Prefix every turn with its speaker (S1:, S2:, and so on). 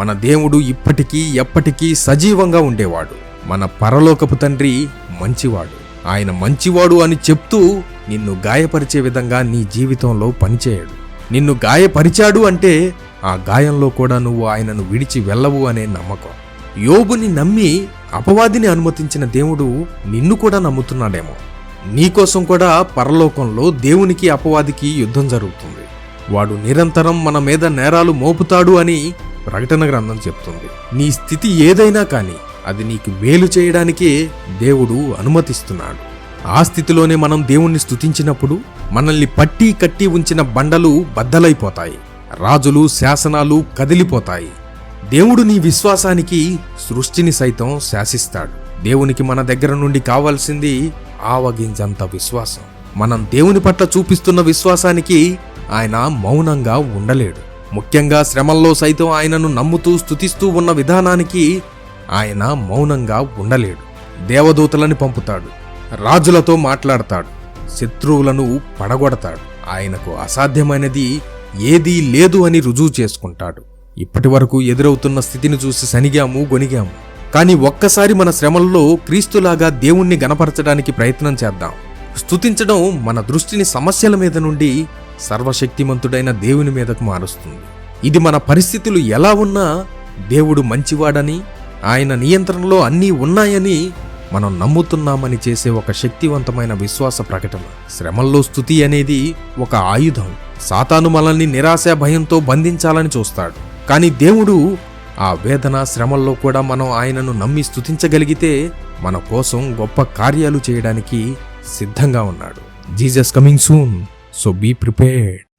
S1: మన దేవుడు ఇప్పటికీ ఎప్పటికీ సజీవంగా ఉండేవాడు. మన పరలోకపు తండ్రి మంచివాడు. ఆయన మంచివాడు అని చెప్తూ నిన్ను గాయపరిచే విధంగా నీ జీవితంలో పనిచేయడు. నిన్ను గాయపరిచాడు అంటే ఆ గాయంలో కూడా నువ్వు ఆయనను విడిచి వెళ్ళవు అనే నమ్మకం. యోబుని నమ్మి అపవాదిని అనుమతించిన దేవుడు నిన్ను కూడా నమ్ముతున్నాడేమో. నీకోసం కూడా పరలోకంలో దేవునికి అపవాదికి యుద్ధం జరుగుతుంది. వాడు నిరంతరం మన మీద నేరాలు మోపుతాడు అని ప్రకటన గ్రంథం చెప్తుంది. నీ స్థితి ఏదైనా కానీ అది నీకు మేలు చేయడానికే దేవుడు అనుమతిస్తున్నాడు. ఆ స్థితిలోనే మనం దేవుణ్ణి స్తుతించినప్పుడు మనల్ని పట్టి కట్టి ఉంచిన బండలు బద్దలైపోతాయి. రాజులు శాసనాలు కదిలిపోతాయి. దేవుడు నీ విశ్వాసానికి సృష్టిని సైతం శాసిస్తాడు. దేవునికి మన దగ్గర నుండి కావాల్సింది ఆవగింజంత విశ్వాసం. మనం దేవుని పట్ల చూపిస్తున్న విశ్వాసానికి ఆయన మౌనంగా ఉండలేడు. ముఖ్యంగా శ్రమల్లో సైతం ఆయనను నమ్ముతూ స్తుతిస్తూ ఉన్న విధానానికి ఆయన మౌనంగా ఉండలేడు. దేవదూతలని పంపుతాడు రాజులతో మాట్లాడతాడు శత్రువులను పడగొడతాడు. ఆయనకు అసాధ్యమైనది ఏదీ లేదు అని రుజువు చేసుకుంటాడు. ఇప్పటి వరకు ఎదురవుతున్న స్థితిని చూసి శనిగాము గొనిగాము. కానీ ఒక్కసారి మన శ్రమల్లో క్రీస్తులాగా దేవుణ్ణి గనపరచడానికి ప్రయత్నం చేద్దాం. స్తుతించడం మన దృష్టిని సమస్యల మీద నుండి సర్వశక్తిమంతుడైన దేవుని మీదకు మారుస్తుంది. ఇది మన పరిస్థితులు ఎలా ఉన్నా దేవుడు మంచివాడని ఆయన నియంత్రణలో అన్నీ ఉన్నాయని మనం నమ్ముతున్నామని చేసే ఒక శక్తివంతమైన విశ్వాస ప్రకటన. శ్రమల్లో స్థుతి అనేది ఒక ఆయుధం. సాతాను మనల్ని నిరాశ భయంతో బంధించాలని చూస్తాడు. కానీ దేవుడు ఆ వేదన శ్రమల్లో కూడా మనం ఆయనను నమ్మి స్థుతించగలిగితే మన కోసం గొప్ప కార్యాలు చేయడానికి సిద్ధంగా ఉన్నాడు. Jesus coming soon. So be prepared.